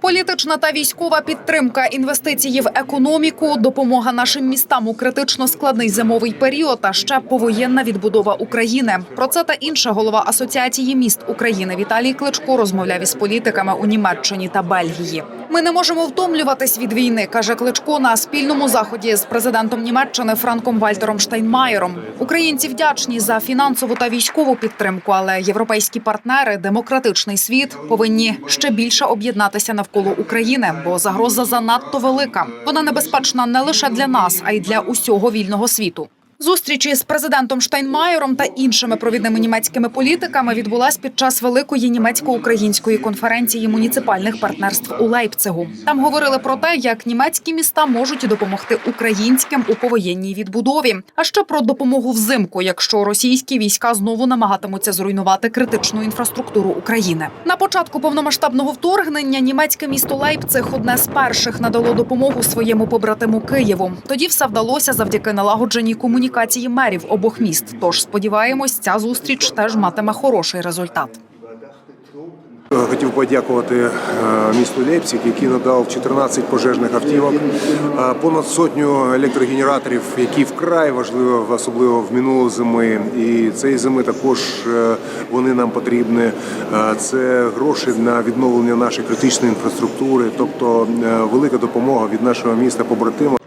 Політична та військова підтримка, інвестиції в економіку, допомога нашим містам у критично складний зимовий період, а ще повоєнна відбудова України. Про це та інше голова асоціації міст України Віталій Кличко розмовляв із політиками у Німеччині та Бельгії. Ми не можемо втомлюватись від війни, каже Кличко на спільному заході з президентом Німеччини Франком Вальтером Штайнмаєром. Українці вдячні за фінансову та військову підтримку, але європейські партнери, демократичний світ повинні ще більше об'єднатися навколо України, бо загроза занадто велика. Вона небезпечна не лише для нас, а й для усього вільного світу. Зустрічі з президентом Штайнмаєром та іншими провідними німецькими політиками відбулась під час великої німецько-української конференції муніципальних партнерств у Лейпцигу. Там говорили про те, як німецькі міста можуть допомогти українським у повоєнній відбудові, а ще про допомогу взимку, якщо російські війська знову намагатимуться зруйнувати критичну інфраструктуру України. На початку повномасштабного вторгнення німецьке місто Лейпциг одне з перших надало допомогу своєму побратиму Києву. Тоді все вдалося завдяки налагодженій комунікації мерів обох міст. Тож сподіваємось, ця зустріч теж матиме хороший результат. Хотів подякувати е, місту Лейпциг, який надав 14 пожежних автівок, е, понад сотню електрогенераторів, які вкрай важливо, особливо в минулу зими. І цієї зими також е, вони нам потрібні. Е, Це гроші на відновлення нашої критичної інфраструктури, тобто е, велика допомога від нашого міста побратима.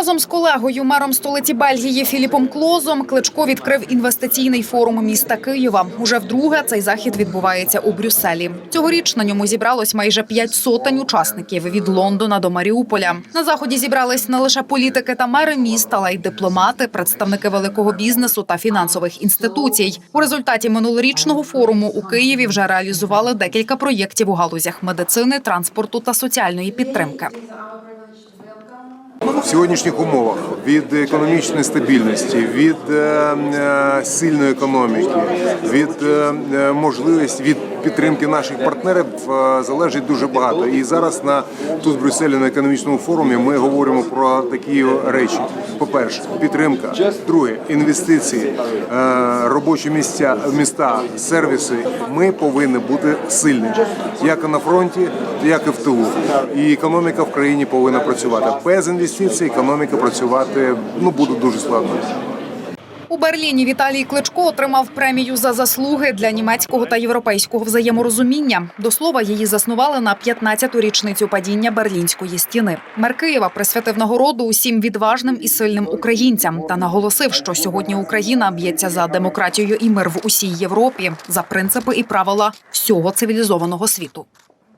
Разом з колегою, мером столиці Бельгії Філіпом Клозом, Кличко відкрив інвестиційний форум міста Києва. Уже вдруге цей захід відбувається у Брюсселі. Цьогоріч на ньому зібралось майже п'ять сотень учасників від Лондона до Маріуполя. На заході зібрались не лише політики та мери міста, але й дипломати, представники великого бізнесу та фінансових інституцій. У результаті минулорічного форуму у Києві вже реалізували декілька проєктів у галузях медицини, транспорту та соціальної підтримки. В сьогоднішніх умовах від економічної стабільності, від е, е, сильної економіки, від е, можливості від підтримки наших партнерів залежить дуже багато. І зараз на тут в Брюсселі на економічному форумі ми говоримо про такі речі: по-перше, підтримка, друге інвестиції, робочі місця, міста, сервіси. Ми повинні бути сильні, як на фронті, як і в тилу. І економіка в країні повинна працювати без інвестицій. Економіка працювати ну буде дуже складно. У Берліні Віталій Кличко отримав премію за заслуги для німецького та європейського взаєморозуміння. До слова, її заснували на 15-ту річницю падіння берлінської стіни. Мер Києва присвятив нагороду усім відважним і сильним українцям та наголосив, що сьогодні Україна б'ється за демократію і мир в усій Європі, за принципи і правила всього цивілізованого світу.